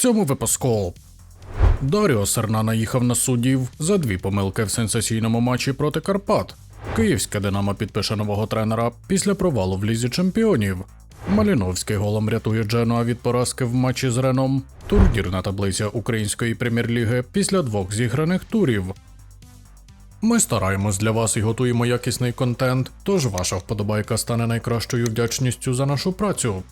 цьому випуску. Даріо Серна наїхав на суддів за дві помилки в сенсаційному матчі проти Карпат. Київське Динамо підпише нового тренера після провалу в лізі чемпіонів. Маліновський голом рятує Дженуа від поразки в матчі з Реном. Турнірна таблиця української прем'єр-ліги після двох зіграних турів. Ми стараємось для вас і готуємо якісний контент, тож ваша вподобайка стане найкращою вдячністю за нашу працю.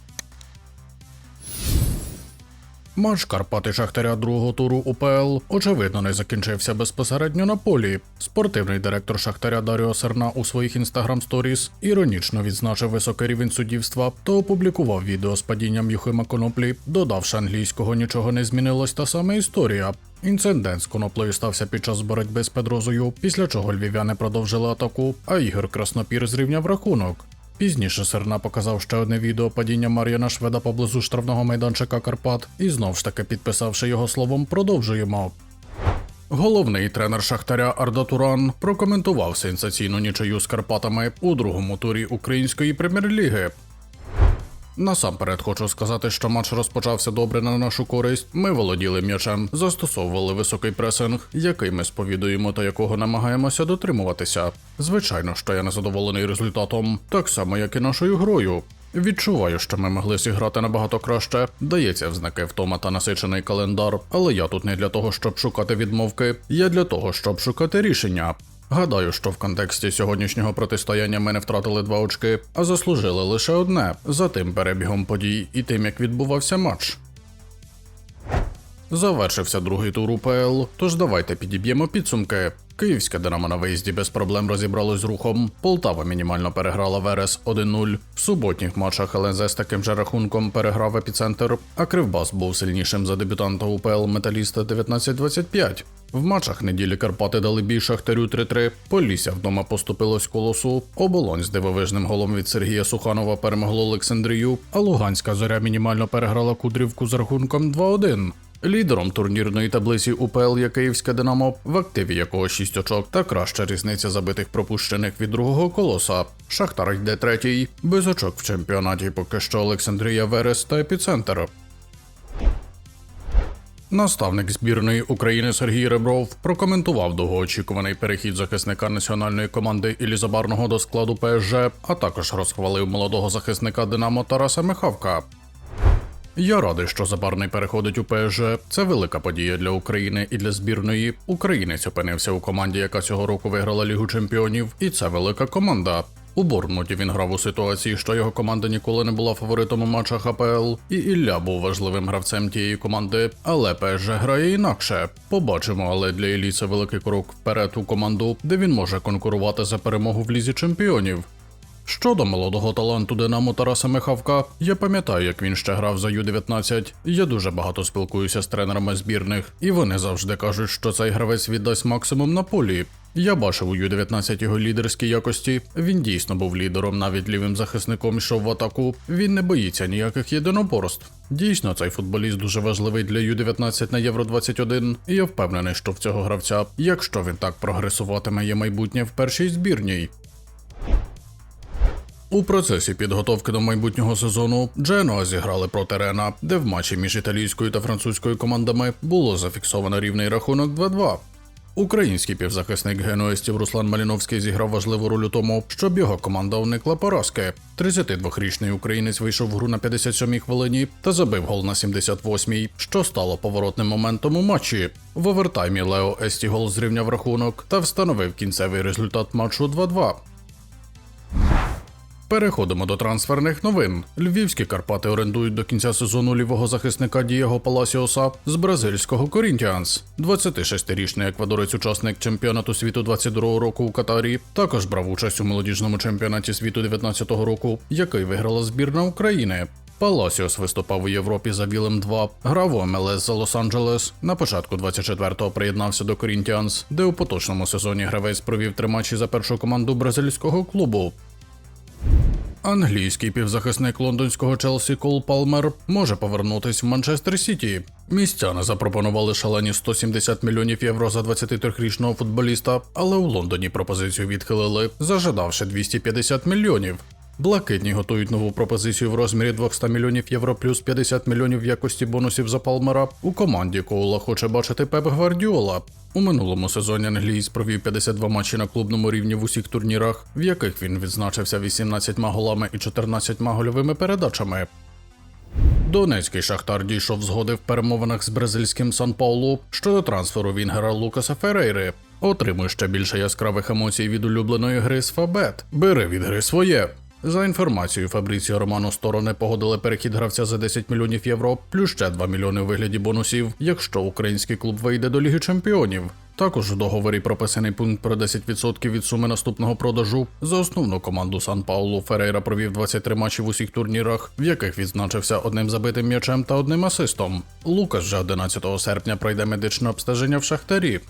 Матч Карпати Шахтаря другого туру УПЛ очевидно не закінчився безпосередньо на полі. Спортивний директор Шахтаря Даріо Серна у своїх інстаграм сторіс іронічно відзначив високий рівень суддівства та опублікував відео з падінням Юхима Коноплі, додавши англійського нічого не змінилось та саме історія. Інцидент з коноплею стався під час боротьби з Педрозою, після чого львів'яни продовжили атаку, а Ігор Краснопір зрівняв рахунок. Пізніше Серна показав ще одне відео падіння Мар'яна Шведа поблизу штрафного майданчика Карпат і знов ж таки підписавши його словом, продовжуємо. Головний тренер Шахтаря Арда Туран прокоментував сенсаційну нічию з Карпатами у другому турі української прем'єр-ліги. Насамперед хочу сказати, що матч розпочався добре на нашу користь. Ми володіли м'ячем, застосовували високий пресинг, який ми сповідуємо та якого намагаємося дотримуватися. Звичайно, що я не задоволений результатом, так само як і нашою грою. Відчуваю, що ми могли зіграти набагато краще. Дається в знаки втома та насичений календар, але я тут не для того, щоб шукати відмовки, я для того, щоб шукати рішення. Гадаю, що в контексті сьогоднішнього протистояння ми не втратили два очки, а заслужили лише одне за тим перебігом подій і тим, як відбувався матч. Завершився другий тур УПЛ, тож давайте підіб'ємо підсумки. Київське Динамо на виїзді без проблем розібралось з рухом. Полтава мінімально переграла Верес 1-0. В суботніх матчах ЛНЗ з таким же рахунком переграв епіцентр, а Кривбас був сильнішим за дебютанта УПЛ Металіста 19-25. В матчах неділі Карпати дали бій Шахтарю 3-3, Полісся вдома поступилось колосу, Оболонь з дивовижним голом від Сергія Суханова перемогло Олександрію, а Луганська зоря мінімально переграла Кудрівку з рахунком 2-1. Лідером турнірної таблиці УПЛ є Київське Динамо, в активі якого 6 очок та краща різниця забитих пропущених від другого колоса. Шахтар йде третій, без очок в чемпіонаті поки що Олександрія Верес та Епіцентр. Наставник збірної України Сергій Ребров прокоментував довгоочікуваний перехід захисника національної команди Ілізабарного до складу ПСЖ, а також розхвалив молодого захисника Динамо Тараса Михавка. Я радий, що Забарний переходить у ПСЖ. Це велика подія для України і для збірної. Українець опинився у команді, яка цього року виграла Лігу Чемпіонів, і це велика команда. У Борнмуті він грав у ситуації, що його команда ніколи не була фаворитом у матчах АПЛ, і Ілля був важливим гравцем тієї команди, але ПСЖ грає інакше. Побачимо, але для Іллі це великий крок вперед у команду, де він може конкурувати за перемогу в лізі чемпіонів. Щодо молодого таланту Динамо Тараса Михавка, я пам'ятаю, як він ще грав за Ю-19. Я дуже багато спілкуюся з тренерами збірних, і вони завжди кажуть, що цей гравець віддасть максимум на полі. Я бачив у Ю-19 його лідерські якості. Він дійсно був лідером, навіть лівим захисником йшов в атаку. Він не боїться ніяких єдиноборств. Дійсно, цей футболіст дуже важливий для Ю-19 на Євро 21 і я впевнений, що в цього гравця, якщо він так прогресуватиме, є майбутнє в першій збірній. У процесі підготовки до майбутнього сезону Дженуа зіграли проти Рена, де в матчі між італійською та французькою командами було зафіксовано рівний рахунок 2-2. Український півзахисник генуестів Руслан Маліновський зіграв важливу роль у тому, щоб його команда уникла поразки. 32-річний українець вийшов в гру на 57-й хвилині та забив гол на 78-й, що стало поворотним моментом у матчі. В овертаймі Лео Естігол зрівняв рахунок та встановив кінцевий результат матчу 2-2. Переходимо до трансферних новин. Львівські Карпати орендують до кінця сезону лівого захисника Дієго Паласіоса з бразильського Корінтіанс. 26-річний еквадорець, учасник чемпіонату світу 22-го року у Катарі, також брав участь у молодіжному чемпіонаті світу 19-го року, який виграла збірна України. Паласіос виступав у Європі за Вілем 2, грав у МЛС за Лос-Анджелес. На початку 24-го приєднався до Корінтіанс, де у поточному сезоні гравець провів три матчі за першу команду бразильського клубу. Англійський півзахисник лондонського Челсі Кол Палмер може повернутись в Манчестер Сіті. Містяни запропонували шалені 170 мільйонів євро за 23-річного футболіста, але у Лондоні пропозицію відхилили, зажадавши 250 мільйонів. Блакитні готують нову пропозицію в розмірі 200 мільйонів євро плюс 50 мільйонів в якості бонусів за Палмера. У команді Коула хоче бачити Пеп Гвардіола. У минулому сезоні англієць провів 52 матчі на клубному рівні в усіх турнірах, в яких він відзначився 18 голами і 14 гольовими передачами. Донецький шахтар дійшов згоди в перемовинах з бразильським Сан Паулу щодо трансферу Вінгера Лукаса Ферейри. Отримуй ще більше яскравих емоцій від улюбленої гри з Фабет. Бери від гри своє. За інформацією Фабріціо Романо сторони погодили перехід гравця за 10 мільйонів євро, плюс ще 2 мільйони у вигляді бонусів, якщо український клуб вийде до Ліги Чемпіонів. Також у договорі прописаний пункт про 10% від суми наступного продажу. За основну команду Сан Паулу Ферейра провів 23 матчі в усіх турнірах, в яких відзначився одним забитим м'ячем та одним асистом. Лукас же 11 серпня пройде медичне обстеження в Шахтарі.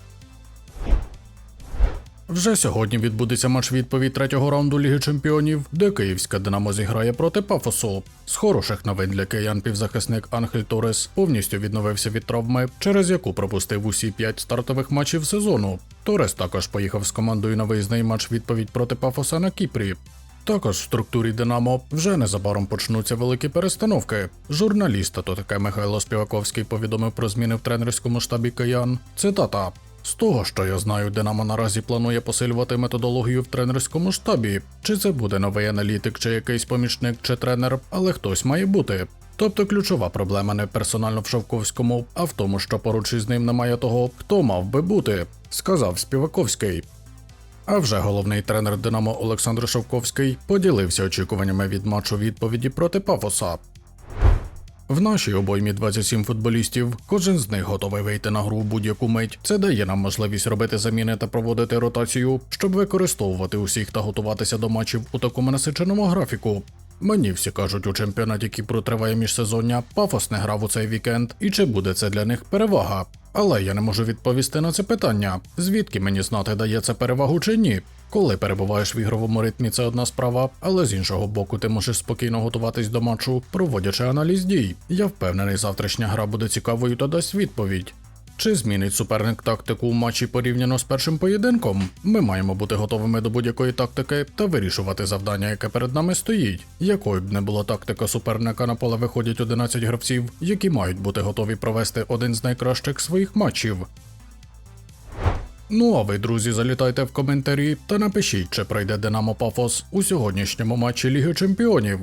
Вже сьогодні відбудеться матч відповідь третього раунду Ліги Чемпіонів, де київська Динамо зіграє проти Пафосу. З хороших новин для киян півзахисник Анхель Торес повністю відновився від травми, через яку пропустив усі п'ять стартових матчів сезону. Торес також поїхав з командою на виїзний матч відповідь проти Пафоса на Кіпрі. Також в структурі Динамо вже незабаром почнуться великі перестановки. Журналіст та таке Михайло Співаковський повідомив про зміни в тренерському штабі киян. Цитата. З того, що я знаю, Динамо наразі планує посилювати методологію в тренерському штабі. Чи це буде новий аналітик, чи якийсь помічник, чи тренер, але хтось має бути. Тобто ключова проблема не персонально в Шовковському, а в тому, що поруч із ним немає того, хто мав би бути, сказав Співаковський. А вже головний тренер Динамо Олександр Шовковський поділився очікуваннями від матчу відповіді проти Пафоса. В нашій обоймі 27 футболістів. Кожен з них готовий вийти на гру в будь-яку мить. Це дає нам можливість робити заміни та проводити ротацію, щоб використовувати усіх та готуватися до матчів у такому насиченому графіку. Мені всі кажуть, у чемпіонаті Кіпру триває міжсезоння, пафос не грав у цей вікенд, і чи буде це для них перевага? Але я не можу відповісти на це питання. Звідки мені знати, дає це перевагу чи ні? Коли перебуваєш в ігровому ритмі, це одна справа, але з іншого боку, ти можеш спокійно готуватись до матчу, проводячи аналіз дій. Я впевнений, завтрашня гра буде цікавою та дасть відповідь. Чи змінить суперник тактику у матчі порівняно з першим поєдинком? Ми маємо бути готовими до будь-якої тактики та вирішувати завдання, яке перед нами стоїть. Якою б не була тактика суперника на поле виходять 11 гравців, які мають бути готові провести один з найкращих своїх матчів. Ну а ви, друзі, залітайте в коментарі та напишіть, чи пройде Динамо Пафос у сьогоднішньому матчі Ліги Чемпіонів.